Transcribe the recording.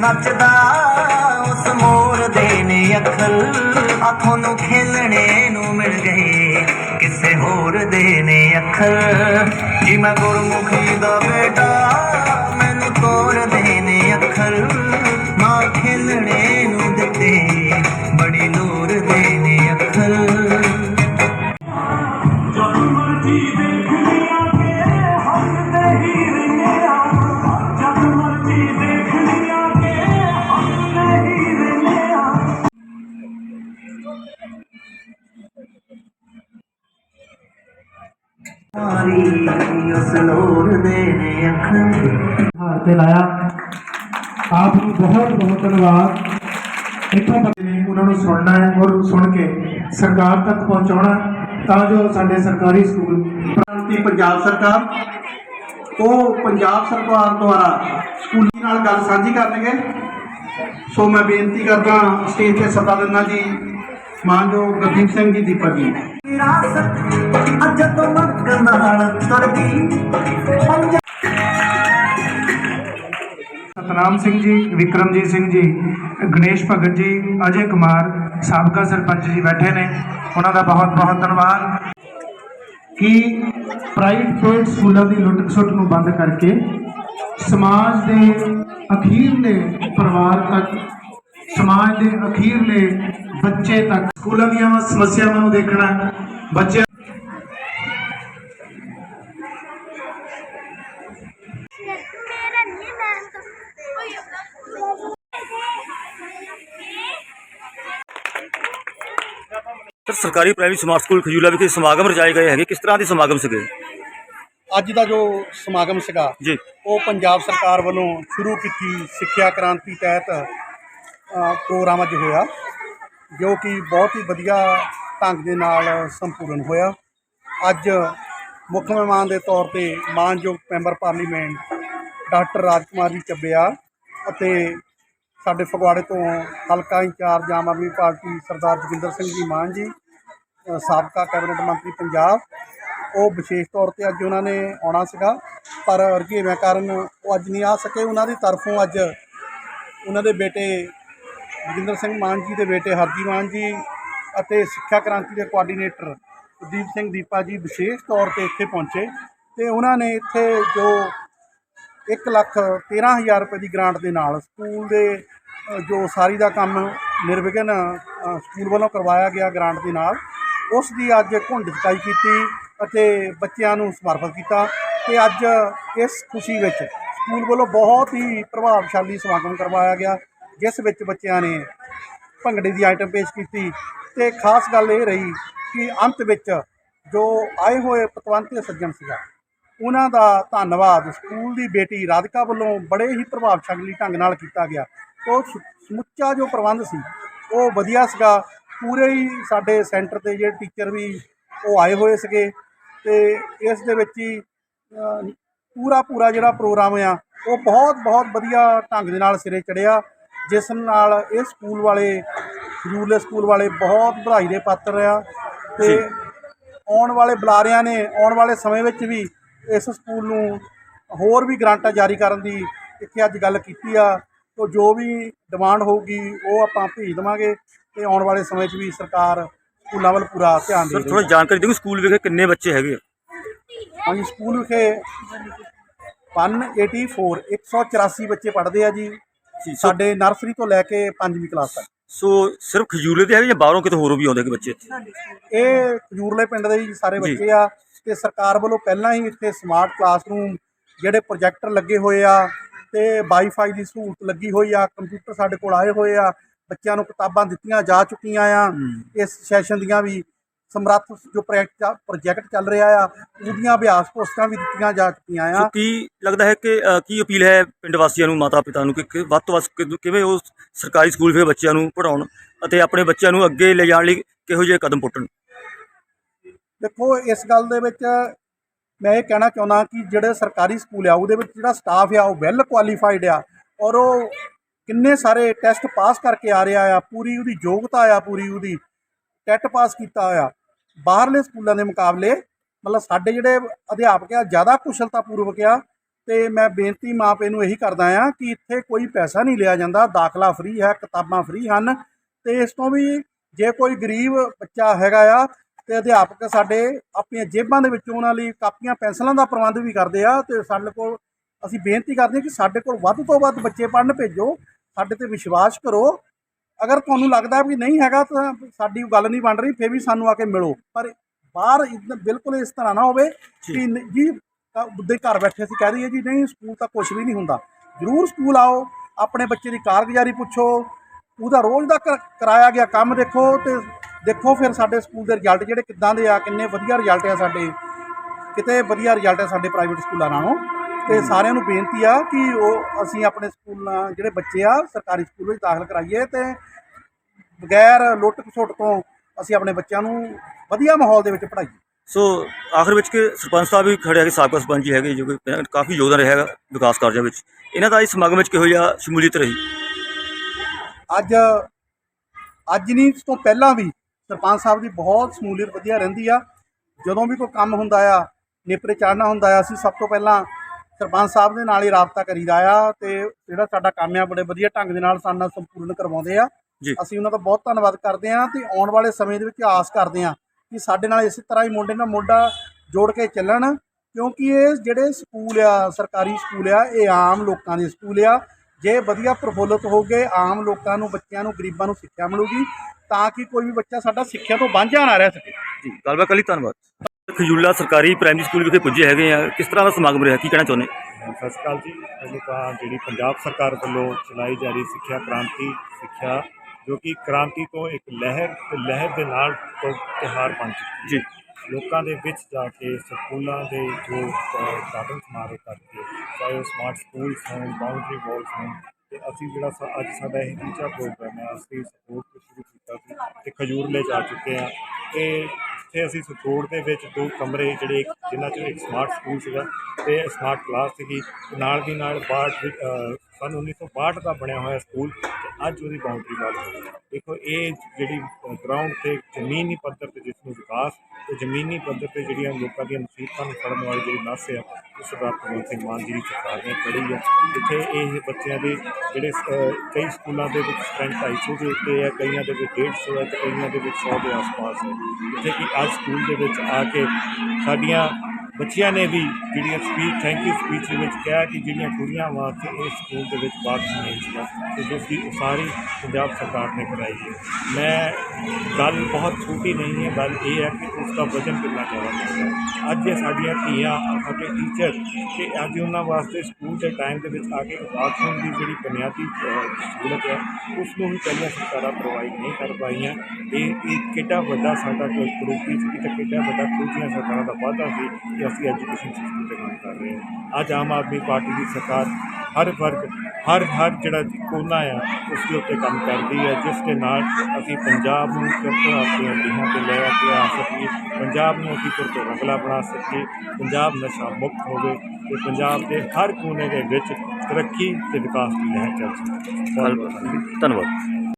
ਨੱਚਦਾ ਉਸ ਮੋਰ ਦੇ ਨੇ ਅੱਖਰ। ਆ ਤੁਹਾਨੂੰ ਖੇਲਣੇ ਨੂੰ ਮਿਲ ਗਏ ਕਿਸੇ ਹੋਰ ਦੇ ਨੇ ਅੱਖਰ। ਜੀ ਮੈਂ ਗੁਰਮੁਖੀ ਦਾ ਬੇਟਾ, ਮੈਨੂੰ ਤੋਰ ਦੇ ਨੇ ਅੱਖਰ। ਮਾਂ ਖੇਲਣੇ ਨੂੰ ਦਿੱਤੇ, ਬੜੀ ਲੋਰ ਦੇ ਨੇ ਅੱਖਰ। ਜਦ ਮਰਜ਼ੀ ਦੇਖ ਮਾਰੀ ਉਸ ਲੋਰ ਦੇ ਨੇ ਅੱਖਰ ਹਾਰ ਤੇ ਲਾਇਆ। ਆਪ ਨੂੰ ਬਹੁਤ ਬਹੁਤ ਧੰਨਵਾਦ। ਇੱਥੋਂ ਤੱਕ ਉਹਨਾਂ ਨੂੰ ਸੁਣਨਾ ਹੈ ਔਰ ਸੁਣ ਕੇ ਸਰਕਾਰ ਤੱਕ ਪਹੁੰਚਾਉਣਾ, ਤਾਂ ਜੋ ਸਾਡੇ ਸਰਕਾਰੀ ਸਕੂਲ, ਪ੍ਰੰਤੀ ਪੰਜਾਬ ਸਰਕਾਰ, ਉਹ ਪੰਜਾਬ ਸਰਕਾਰ ਦੁਆਰਾ ਸਕੂਲੀ ਨਾਲ ਗੱਲ ਸਾਂਝੀ ਕਰਨਗੇ। ਸੋ ਮੈਂ ਬੇਨਤੀ ਕਰਦਾ ਸਟੇਜ ਤੇ ਸੱਦਾ ਦਿੰਦਾ ਜੀ। ਮਾਨਯੋਗ ਗੁਰਦੀਪ ਸਿੰਘ ਜੀ ਦੀਪਕ ਜੀ ਵਿਰਾਸਤ ਅੱਜ ਤੋਂ ਮੱਕ ਨਾਲ ਤੁਰਦੀ ਸਤਨਾਮ ਸਿੰਘ ਜੀ ਵਿਕਰਮਜੀਤ ਸਿੰਘ ਜੀ ਗਣੇਸ਼ ਭਗਤ ਜੀ ਅਜੇ ਕੁਮਾਰ ਸਾਬਕਾ ਸਰਪੰਚ ਜੀ ਬੈਠੇ ਨੇ। ਉਹਨਾਂ ਦਾ ਬਹੁਤ ਬਹੁਤ ਧੰਨਵਾਦ। ਕਿ ਪ੍ਰਾਈਵੇਟ ਸਕੂਲਾਂ ਦੀ ਲੁੱਟ ਖਸੁੱਟ ਨੂੰ ਬੰਦ ਕਰਕੇ ਸਮਾਜ ਦੇ ਅਖੀਰਲੇ ਪਰਿਵਾਰ ਤੱਕ ਸਮਾਜ ਦੇ ਅਖੀਰਲੇ ਬੱਚੇ ਤੱਕ ਸਕੂਲਾਂ ਦੀਆਂ ਸਮੱਸਿਆਵਾਂ ਨੂੰ ਦੇਖਣਾ ਬੱਚੇ ਸਰਕਾਰੀ ਪ੍ਰਾਇਮਰੀ ਸਮਾਰਟ ਸਕੂਲ ਖਜੂਲਾ ਵਿਖੇ ਸਮਾਗਮ ਰਚਾਏ ਗਏ ਹੈਗੇ। ਕਿਸ ਤਰ੍ਹਾਂ ਦੇ ਸਮਾਗਮ ਸੀਗੇ? ਅੱਜ ਦਾ ਜੋ ਸਮਾਗਮ ਸੀਗਾ ਜੀ। ਉਹ ਪੰਜਾਬ ਸਰਕਾਰ ਵੱਲੋਂ ਸ਼ੁਰੂ ਕੀਤੀ ਸਿੱਖਿਆ ਕ੍ਰਾਂਤੀ ਤਹਿਤ ਅ, ਪ੍ਰੋਗਰਾਮ ਅੱਜ ਹੋਇਆ। ਜੋ ਕਿ ਬਹੁਤ ਹੀ ਵਧੀਆ ਢੰਗ ਦੇ ਨਾਲ ਸੰਪੂਰਨ ਹੋਇਆ। ਅੱਜ ਮੁੱਖ ਮਹਿਮਾਨ ਦੇ ਤੌਰ ਤੇ ਮਾਨਯੋਗ ਮੈਂਬਰ ਪਾਰਲੀਮੈਂਟ ਡਾਕਟਰ ਰਾਜਕੁਮਾਰ ਜੀ ਚੱਬਿਆ ਅਤੇ ਸਾਡੇ ਫਗਵਾੜੇ ਤੋਂ ਹਲਕਾ in charge Aam Aadmi party Sardar Joginder Singh ji Mann ji ਸਾਬਕਾ ਕੈਬਨਿਟ ਮੰਤਰੀ ਪੰਜਾਬ। ਉਹ ਵਿਸ਼ੇਸ਼ ਤੌਰ ਤੇ ਅੱਜ ਉਹਨਾਂ ਨੇ ਆਉਣਾ ਸੀਗਾ, ਪਰ ਰੁਝੇਵਿਆਂ ਕਾਰਨ ਉਹ ਅੱਜ ਨਹੀਂ ਆ ਸਕੇ। ਉਹਨਾਂ ਦੀ ਤਰਫੋਂ ਅੱਜ ਉਹਨਾਂ ਦੇ ਬੇਟੇ ਜੋਗਿੰਦਰ ਸਿੰਘ ਮਾਨ ਜੀ ਦੇ ਬੇਟੇ ਹਰਜੀ ਮਾਨ ਜੀ ਅਤੇ ਸਿੱਖਿਆ ਕ੍ਰਾਂਤੀ ਦੇ ਕੋਆਰਡੀਨੇਟਰ ਦੀਪ ਸਿੰਘ ਦੀਪਾ ਜੀ ਵਿਸ਼ੇਸ਼ ਤੌਰ ਤੇ ਇੱਥੇ ਪਹੁੰਚੇ ਤੇ ਉਹਨਾਂ ਨੇ ਇੱਥੇ ਜੋ 1 ਲੱਖ 13000 ਰੁਪਏ ਦੀ ਗ੍ਰਾਂਟ ਦੇ ਨਾਲ ਸਕੂਲ ਦੇ ਜੋ ਸਾਰੀ ਦਾ ਕੰਮ ਨਿਰਵਿਘਨ ਸਕੂਲ ਵੱਲੋਂ ਕਰਵਾਇਆ ਗਿਆ ਗ੍ਰਾਂਟ ਦੇ ਨਾਲ, ਉਸ ਦੀ ਅੱਜ ਘੁੰਡ ਚਕਾਈ ਕੀਤੀ ਅਤੇ ਬੱਚਿਆਂ ਨੂੰ ਸਮਰਪਿਤ ਕੀਤਾ ਤੇ ਅੱਜ ਇਸ ਖੁਸ਼ੀ ਵਿੱਚ ਸਕੂਲ ਵੱਲੋਂ ਬਹੁਤ ਹੀ ਪ੍ਰਭਾਵਸ਼ਾਲੀ ਸਮਾਗਮ ਕਰਵਾਇਆ ਗਿਆ ਜਿਸ ਵਿੱਚ ਬੱਚਿਆਂ ਨੇ ਭੰਗੜੇ ਦੀ ਆਈਟਮ ਪੇਸ਼ ਕੀਤੀ ਤੇ ਖਾਸ ਗੱਲ ਇਹ ਰਹੀ ਕਿ ਅੰਤ ਵਿੱਚ ਜੋ ਆਏ ਹੋਏ ਪਤਵੰਤੇ ਸੱਜਣ ਸੀਗਾ, ਉਹਨਾਂ ਦਾ ਧੰਨਵਾਦ ਸਕੂਲ ਦੀ ਬੇਟੀ ਰਾਧਿਕਾ ਵੱਲੋਂ ਬੜੇ ਹੀ ਪ੍ਰਭਾਵਸ਼ਾਲੀ ਢੰਗ ਨਾਲ ਕੀਤਾ ਗਿਆ। ਉਹ ਸਮੁੱਚਾ ਜੋ ਪ੍ਰਬੰਧ ਸੀ, ਉਹ ਵਧੀਆ ਸੀਗਾ। ਪੂਰੇ ਹੀ ਸਾਡੇ ਸੈਂਟਰ ਤੇ ਜਿਹੜੇ ਟੀਚਰ ਵੀ ਉਹ ਆਏ ਹੋਏ ਸੀਗੇ ਤੇ ਇਸ ਦੇ ਵਿੱਚ ਹੀ ਪੂਰਾ ਪੂਰਾ ਜਿਹੜਾ ਪ੍ਰੋਗਰਾਮ ਆ, ਉਹ ਬਹੁਤ ਬਹੁਤ ਵਧੀਆ ਢੰਗ ਦੇ ਨਾਲ ਸਿਰੇ ਚੜਿਆ ਜਿਸ ਨਾਲ ਇਹ ਸਕੂਲ ਵਾਲੇ ਖਜੂਰਲੇ ਸਕੂਲ ਵਾਲੇ ਬਹੁਤ ਵਧਾਈ ਦੇ ਪਾਤਰ ਆ ਤੇ ਆਉਣ ਵਾਲੇ ਬੁਲਾਰਿਆਂ ਨੇ ਆਉਣ ਵਾਲੇ ਸਮੇਂ ਵਿੱਚ ਵੀ ਇਸ ਸਕੂਲ ਨੂੰ ਹੋਰ ਵੀ ਗ੍ਰਾਂਟਾਂ ਜਾਰੀ ਕਰਨ ਦੀ ਇੱਥੇ ਅੱਜ ਗੱਲ ਕੀਤੀ ਆ। ਤੋ ਜੋ ਵੀ ਡਿਮਾਂਡ ਹੋਊਗੀ ਉਹ ਆਪਾਂ ਭੇਜ ਦੇਵਾਂਗੇ ਤੇ ਆਉਣ ਵਾਲੇ ਸਮੇਂ 'ਚ ਵੀ ਸਰਕਾਰ ਸਕੂਲਾਂ ਵੱਲ ਪੂਰਾ ਧਿਆਨ ਦੇ ਸਰ ਥੋੜਾ ਜਾਣਕਾਰੀ ਦਿਓ ਸਕੂਲ ਵਿਖੇ ਕਿੰਨੇ ਬੱਚੇ ਹੈਗੇ ਆ? ਹਾਂਜੀ ਸਕੂਲ ਵਿਖੇ 184 184 ਬੱਚੇ ਪੜ੍ਹਦੇ ਆ ਜੀ। ਜੀ, ਸੋ- ਸਾਡੇ ਨਰਸਰੀ ਤੋਂ ਲੈ ਕੇ 5ਵੀਂ ਕਲਾਸ ਤੱਕ। ਸੋ ਸਿਰਫ ਖਜੂਲੇ ਦੇ ਹੈਗੇ ਜਾਂ ਬਾਹਰੋਂ ਕਿਤੇ ਹੋਰ ਵੀ ਆਉਂਦੇ ਹੈਗੇ ਬੱਚੇ? ਇਹ ਖਜੂਰਲੇ ਪਿੰਡ ਦੇ ਜੀ ਸਾਰੇ ਜੀ। ਬੱਚੇ ਆ ਤੇ ਸਰਕਾਰ ਵੱਲੋਂ ਪਹਿਲਾਂ ਹੀ ਇੱਥੇ ਸਮਾਰਟ ਕਲਾਸਰੂਮ ਜਿਹੜੇ ਪ੍ਰੋਜੈਕਟਰ ਲੱਗੇ ਹੋਏ ਆ ਤੇ ਵਾਈਫਾਈ ਦੀ ਸਹੂਲਤ ਲੱਗੀ ਹੋਈ ਆ ਕੰਪਿਊਟਰ ਸਾਡੇ ਕੋਲ ਆਏ ਹੋਏ ਆ ਬੱਚਿਆਂ ਨੂੰ ਕਿਤਾਬਾਂ ਦਿੱਤੀਆਂ ਜਾ ਚੁੱਕੀਆਂ ਆ ਇਸ ਸੈਸ਼ਨ ਦੀਆਂ ਵੀ। ਸਮਰੱਥ ਜੋ ਪ੍ਰੋਜੈਕਟ ਪ੍ਰੋਜੈਕਟ ਚੱਲ ਰਿਹਾ ਆ ਉਹਦੀਆਂ ਅਭਿਆਸ ਪੋਸਟਾਂ ਵੀ ਦਿੱਤੀਆਂ ਜਾ ਚੁੱਕੀਆਂ ਆ। ਕੀ ਲੱਗਦਾ ਹੈ ਕਿ ਅ, ਕੀ ਅਪੀਲ ਹੈ ਪਿੰਡ ਵਾਸੀਆਂ ਨੂੰ ਮਾਤਾ ਪਿਤਾ ਨੂੰ ਕਿ ਕਿ ਵੱਧ ਤੋਂ ਵੱਧ ਕਿ- ਕਿਵੇਂ ਉਹ ਸਰਕਾਰੀ ਸਕੂਲ ਵਿਖੇ ਬੱਚਿਆਂ ਨੂੰ ਪੜ੍ਹਾਉਣ ਅਤੇ ਆਪਣੇ ਬੱਚਿਆਂ ਨੂੰ ਅੱਗੇ ਲੈ ਜਾਣ ਲਈ ਕਿਹੋ ਜਿਹੇ ਕਦਮ ਪੁੱਟਣ? ਦੇਖੋ ਇਸ ਗੱਲ ਦੇ ਵਿੱਚ ਮੈਂ ਇਹ ਕਹਿਣਾ ਚਾਹੁੰਦਾ ਕਿ ਜਿਹੜੇ ਸਰਕਾਰੀ ਸਕੂਲ ਆ ਉਹਦੇ ਵਿੱਚ ਜਿਹੜਾ ਸਟਾਫ ਆ ਉਹ ਵੈਲ ਕੁਆਲੀਫਾਈਡ ਆ ਔਰ ਉਹ ਕਿੰਨੇ ਸਾਰੇ ਟੈਸਟ ਪਾਸ ਕਰਕੇ ਆ ਰਿਹਾ ਆ ਪੂਰੀ ਉਹਦੀ ਯੋਗਤਾ ਆ ਪੂਰੀ ਉਹਦੀ ਟੈਟ ਪਾਸ ਕੀਤਾ ਆ। ਬਾਹਰਲੇ ਸਕੂਲਾਂ ਦੇ ਮੁਕਾਬਲੇ ਮਤਲਬ ਸਾਡੇ ਜਿਹੜੇ ਅਧਿਆਪਕ ਆ, ਜ਼ਿਆਦਾ ਕੁਸ਼ਲਤਾ ਪੂਰਵਕ ਆ ਤੇ ਮੈਂ ਬੇਨਤੀ ਮਾਪੇ ਨੂੰ ਇਹੀ ਕਰਦਾ ਆ ਕਿ ਇੱਥੇ ਕੋਈ ਪੈਸਾ ਨਹੀਂ ਲਿਆ ਜਾਂਦਾ, ਦਾਖਲਾ ਫ੍ਰੀ ਹੈ, ਕਿਤਾਬਾਂ ਫ੍ਰੀ ਹਨ ਤੇ ਇਸ ਤੋਂ ਵੀ ਜੇ ਕੋਈ ਗਰੀਬ ਬੱਚਾ ਹੈਗਾ ਆ ਤੇ ਅਧਿਆਪਕ ਸਾਡੇ ਆਪਣੀਆਂ ਜੇਬਾਂ ਦੇ ਵਿੱਚੋਂ ਉਹਨਾਂ ਲਈ ਕਾਪੀਆਂ, ਪੈਨਸਲਾਂ ਦਾ ਪ੍ਰਬੰਧ ਵੀ ਕਰਦੇ ਆ ਤੇ ਸਾਡੇ ਕੋਲ ਅਸੀਂ ਬੇਨਤੀ ਕਰਦੇ ਹਾਂ ਕਿ ਸਾਡੇ ਕੋਲ ਵੱਧ ਤੋਂ ਵੱਧ ਬੱਚੇ ਪੜ੍ਹਨ ਭੇਜੋ, ਸਾਡੇ ਤੇ ਵਿਸ਼ਵਾਸ ਕਰੋ ਅਗਰ ਤੁਹਾਨੂੰ ਲੱਗਦਾ ਵੀ ਨਹੀਂ ਹੈਗਾ ਤਾਂ ਸਾਡੀ ਗੱਲ ਨਹੀਂ ਬਣ ਰਹੀ ਫਿਰ ਵੀ ਸਾਨੂੰ ਆ ਕੇ ਮਿਲੋ। ਪਰ ਬਾਹਰ ਬਿਲਕੁਲ ਇਸ ਤਰ੍ਹਾਂ ਨਾ ਹੋਵੇ ਕਿ ਜੀ ਉੱਦੇ ਘਰ ਬੈਠੇ ਅਸੀਂ ਕਹਿ ਦਈਏ ਜੀ ਨਹੀਂ ਸਕੂਲ ਤਾਂ ਕੁਝ ਵੀ ਨਹੀਂ ਹੁੰਦਾ। ਜ਼ਰੂਰ ਸਕੂਲ ਆਓ ਆਪਣੇ ਬੱਚੇ ਦੀ ਕਾਰਗੁਜ਼ਾਰੀ ਪੁੱਛੋ ਉਹਦਾ ਰੋਜ਼ ਦਾ ਕਰ- ਕਰਾਇਆ ਗਿਆ ਕੰਮ ਦੇਖੋ ਤੇ ਦੇਖੋ ਫਿਰ ਸਾਡੇ ਸਕੂਲ ਦੇ ਰਿਜ਼ਲਟ ਜਿਹੜੇ ਕਿੱਦਾਂ ਦੇ ਆ ਕਿੰਨੇ ਵਧੀਆ ਰਿਜ਼ਲਟ ਆ ਸਾਡੇ ਕਿਤੇ ਵਧੀਆ ਰਿਜ਼ਲਟ ਆ ਸਾਡੇ ਪ੍ਰਾਈਵੇਟ ਸਕੂਲਾਂ ਨਾਲੋਂ। ਤੇ ਸਾਰਿਆਂ ਨੂੰ ਬੇਨਤੀ ਆ ਕਿ ਉਹ ਅਸੀਂ ਆਪਣੇ ਸਕੂਲਾਂ ਜਿਹੜੇ ਬੱਚੇ ਆ ਸਰਕਾਰੀ ਸਕੂਲ ਵਿੱਚ ਦਾਖਲ ਕਰਾਈਏ ਤੇ ਬਗੈਰ ਲੁੱਟ ਖਸੁੱਟ ਤੋਂ ਅਸੀਂ ਆਪਣੇ ਬੱਚਿਆਂ ਨੂੰ ਵਧੀਆ ਮਾਹੌਲ ਦੇ ਵਿੱਚ ਪੜ੍ਹਾਈਏ। ਸੋ ਆਖਰ ਵਿੱਚ ਕਿ ਸਰਪੰਚ ਸਾਹਿਬ ਵੀ ਖੜੇ ਹੈਗੇ ਸਾਬਕਾ ਸਰਪੰਚ ਜੀ ਹੈਗੇ ਜੋ ਕਿ ਕਾਫੀ ਯੋਗਦਾਨ ਰਿਹਾ ਹੈਗਾ ਵਿਕਾਸ ਕਾਰਜਾਂ ਵਿੱਚ। ਇਹਨਾਂ ਦਾ ਇਸ ਸਮਾਗਮ ਵਿੱਚ ਕਿਹੋ ਜਿਹਾ ਸ਼ਮੂਲੀਅਤ ਰਹੀ? ਅੱਜ ਅੱਜ ਨਹੀਂ ਇਸ ਤੋਂ ਪਹਿਲਾਂ ਵੀ ਸਰਪੰਚ ਸਾਹਿਬ ਦੀ ਬਹੁਤ ਸਮੂਲੀਅਤ ਵਧੀਆ ਰਹਿੰਦੀ ਆ। ਜਦੋਂ ਵੀ ਕੋਈ ਕੰਮ ਹੁੰਦਾ ਆ ਨੇਪਰੇ ਚਾੜਨਾ ਹੁੰਦਾ ਆ ਅਸੀਂ ਸਭ ਤੋਂ ਪਹਿਲਾਂ ਸਰਪੰਚ ਸਾਹਿਬ ਦੇ ਨਾਲ ਹੀ ਰਾਬਤਾ ਕਰੀਦਾ ਆ ਤੇ ਜਿਹੜਾ ਸਾਡਾ ਕੰਮ ਆ ਬੜੇ ਵਧੀਆ ਢੰਗ ਦੇ ਨਾਲ ਸਾਡੇ ਨਾਲ ਸੰਪੂਰਨ ਕਰਵਾਉਂਦੇ ਆ। ਜੀ। ਅਸੀਂ ਉਹਨਾਂ ਦਾ ਬਹੁਤ ਧੰਨਵਾਦ ਕਰਦੇ ਆ ਤੇ ਆਉਣ ਵਾਲੇ ਸਮੇਂ ਦੇ ਵਿੱਚ ਆਸ ਕਰਦੇ ਆ ਕਿ ਸਾਡੇ ਨਾਲ ਇਸੇ ਤਰ੍ਹਾਂ ਹੀ ਮੁੰਡੇ ਨਾਲ ਮੁੰਡਾ ਜੋੜ ਕੇ ਚੱਲਣ ਕਿਉਂਕਿ ਇਹ ਜਿਹੜੇ ਸਕੂਲ ਆ ਸਰਕਾਰੀ ਸਕੂਲ ਆ ਇਹ ਆਮ ਲੋਕਾਂ ਦੇ ਸਕੂਲ ਆ। ਜੇ ਵਧੀਆ ਪ੍ਰਫੁੱਲਤ ਹੋਗੇ ਆਮ ਲੋਕਾਂ ਨੂੰ ਬੱਚਿਆਂ ਨੂੰ ਗਰੀਬਾਂ ਨੂੰ ਸਿੱਖਿਆ ਮਿਲੂਗੀ ਤਾਂ ਕਿ ਕੋਈ ਵੀ ਬੱਚਾ ਸਾਡਾ ਸਿੱਖਿਆ ਤੋਂ ਵਾਂਝਾ ਨਾ ਰਹਿ ਸਕੇ। ਜੀ ਗੱਲਬਾਤ ਕਰ ਲਈ ਧੰਨਵਾਦ। ਖਜੂਲਾ ਸਰਕਾਰੀ ਪ੍ਰਾਇਮਰੀ ਸਕੂਲ ਵਿਖੇ ਪੁੱਜੇ ਹੈਗੇ ਆ। ਕਿਸ ਤਰ੍ਹਾਂ ਦਾ ਸਮਾਗਮ ਰਿਹਾ? ਕੀ ਕਹਿਣਾ ਚਾਹੁੰਦੇ? ਸਤਿ ਸ਼੍ਰੀ ਅਕਾਲ ਜੀ। ਪਹਿਲਾਂ ਤਾਂ ਜਿਹੜੀ ਪੰਜਾਬ ਸਰਕਾਰ ਵੱਲੋਂ ਚਲਾਈ ਜਾ ਰਹੀ ਸਿੱਖਿਆ ਕ੍ਰਾਂਤੀ ਸਿੱਖਿਆ ਜੋ ਕਿ ਕ੍ਰਾਂਤੀ ਤੋਂ ਇੱਕ ਲਹਿਰ ਤੇ ਲਹਿਰ ਦੇ ਨਾਲ ਤੋਂ ਤਿਉਹਾਰ ਬਣ ਚੁੱਕੀ ਜੀ। ਲੋਕਾਂ ਦੇ ਵਿੱਚ ਜਾ ਕੇ ਸਕੂਲਾਂ ਦੇ ਜੋ ਉਦਘਾਟਨ ਸਮਾਰੋਹ ਕਰਕੇ ਚਾਹੇ ਉਹ ਸਮਾਰਟ ਸਕੂਲ ਹੋਣ ਬਾਉਂਡਰੀ ਵਾਲਸ ਹੋਣ ਤੇ ਅਸੀਂ ਜਿਹੜਾ ਅੱਜ ਸਾਡਾ ਇਹ ਦੂਜਾ ਪ੍ਰੋਗਰਾਮ ਹੈ ਅਸੀਂ ਸਪੋਰਟ ਸ਼ੁਰੂ ਕੀਤਾ ਸੀ ਤੇ ਖਜੂਰ ਲੈ ਜਾ ਚੁੱਕੇ ਹਾਂ। ਤੇ ਇੱਥੇ ਅਸੀਂ ਸਪੋਰਟ ਦੇ ਵਿੱਚ ਦੋ ਕਮਰੇ ਜਿਹੜੇ ਜਿਨ੍ਹਾਂ 'ਚ ਇੱਕ ਸਮਾਰਟ ਸਕੂਲ ਸੀਗਾ ਤੇ ਸਮਾਰਟ ਕਲਾਸ ਸੀਗੀ। ਨਾਲ ਦੀ ਨਾਲ ਬਾਹਠ ਸਨ ਅ, ਸੰਨ 1962 ਦਾ ਬਣਿਆ ਹੋਇਆ ਸਕੂਲ ਤੇ ਅੱਜ ਉਹਦੀ ਬਾਉਂਡਰੀ ਵਾਲ ਹੋਈ ਦੇਖੋ ਇਹ ਜਿਹੜੀ ਗਰਾਊਂਡ ਤੇ ਜ਼ਮੀਨੀ ਪੱਧਰ ਤੇ ਜਿਸ ਨੂੰ ਵਿਕਾਸ ਤੇ ਜ਼ਮੀਨੀ ਪੱਧਰ ਤੇ ਜਿਹੜੀਆਂ ਲੋਕਾਂ ਦੀਆਂ ਮੁਸੀਬਤਾਂ ਨੂੰ ਫੜਨ ਵਾਲੀ ਜਿਹੜੀ ਨਸ ਆ ਉਹ ਸਰਦਾਰ ਭਗਵੰਤ ਸਿੰਘ ਮਾਨ ਜੀ ਦੀ ਸਰਕਾਰ ਨੇ ਫੜੀ ਹੈ ਇੱਥੇ ਇਹ ਬੱਚਿਆਂ ਦੇ ਜਿਹੜੇ ਕਈ ਸਕੂਲਾਂ ਦੇ ਵਿੱਚ ਸਟਰੈਂਥ 250 ਦੇ ਉੱਤੇ ਹੈ ਕਈਆਂ ਦੇ ਵਿੱਚ 150 ਹੈ ਤੇ ਕਈਆਂ ਦੇ ਵਿੱਚ 100 ਦੇ ਆਸ-ਪਾਸ ਹੈ ਜਿੱਥੇ ਕਿ ਅੱਜ ਸਕੂਲ ਦੇ ਵਿੱਚ ਆ ਕੇ ਸਾਡੀਆਂ ਬੱਚਿਆਂ ਨੇ ਵੀ ਜਿਹੜੀਆਂ ਸਪੀਚ ਥੈਂਕ ਯੂ ਸਪੀਚ ਦੇ ਵਿੱਚ ਕਿਹਾ ਕਿ ਜਿਹੜੀਆਂ ਕੁੜੀਆਂ ਵਾਸਤੇ ਇਸ ਸਕੂਲ ਦੇ ਵਿੱਚ ਬਾਥਰੂਮ ਨਹੀਂ ਸੀਗਾ ਤੇ ਜਿਸ ਦੀ ਉਸਾਰੀ ਪੰਜਾਬ ਸਰਕਾਰ ਨੇ ਕਰਾਈ ਹੈ। ਮੈਂ, ਗੱਲ ਬਹੁਤ ਛੋਟੀ ਨਹੀਂ ਹੈ, ਗੱਲ ਇਹ ਹੈ ਕਿ ਉਸ ਦਾ ਵਜਨ ਕਿੰਨਾ ਜ਼ਿਆਦਾ ਹੈ। ਅੱਜ ਇਹ ਸਾਡੀਆਂ ਧੀਆਂ, ਸਾਡੇ ਟੀਚਰ ਕਿ ਅੱਜ ਉਹਨਾਂ ਵਾਸਤੇ ਸਕੂਲ ਦੇ ਟਾਈਮ ਦੇ ਵਿੱਚ ਆ ਕੇ ਬਾਥਰੂਮ ਦੀ ਜਿਹੜੀ ਬੁਨਿਆਦੀ ਸਹੂਲਤ ਹੈ ਉਸ ਨੂੰ ਵੀ ਪਹਿਲਾਂ ਸਰਕਾਰਾਂ ਪ੍ਰੋਵਾਈਡ ਨਹੀਂ ਕਰ ਪਾਈਆਂ। ਇਹ ਇਹ ਕਿੱਡਾ ਵੱਡਾ ਸਾਡਾ ਕੋਈ ਕਰੋਪੀ ਸੀ ਤੇ ਕਿੱਡਾ ਵੱਡਾ ਖੋਜੀਆਂ ਸਰਕਾਰਾਂ ਦਾ ਵਾਅਦਾ ਸੀ ਕਿ ਅਸੀਂ ਐਜੂਕੇਸ਼ਨ ਸਿਸਟਮ ਤੇ ਕੰਮ ਕਰ ਰਹੇ ਹਾਂ। ਅੱਜ ਆਮ ਆਦਮੀ ਪਾਰਟੀ ਦੀ ਸਰਕਾਰ ਹਰ ਵਰਗ, ਹਰ ਹਰ ਜਿਹੜਾ ਕੋਨਾ ਆ, ਉਸ ਦੇ ਉੱਤੇ ਕੰਮ ਕਰਦੀ ਹੈ, ਜਿਸ ਦੇ ਨਾਲ ਅਸੀਂ ਪੰਜਾਬ ਨੂੰ ਫਿਰ ਤੋਂ ਆਪਣੀਆਂ ਤੇ ਲੈ ਕੇ ਆ ਸਕੀਏ, ਪੰਜਾਬ ਨੂੰ ਅਸੀਂ ਫਿਰ ਰੰਗਲਾ ਬਣਾ ਸਕੀਏ, ਪੰਜਾਬ ਨਸ਼ਾ ਮੁਕਤ ਹੋਵੇ ਤੇ ਪੰਜਾਬ ਦੇ ਹਰ ਕੋਨੇ ਦੇ ਵਿੱਚ ਤਰੱਕੀ ਤੇ ਵਿਕਾਸ ਦੀ ਲਹਿਰ ਚੱਲ ਸਕੇ। ਧੰਨਵਾਦ।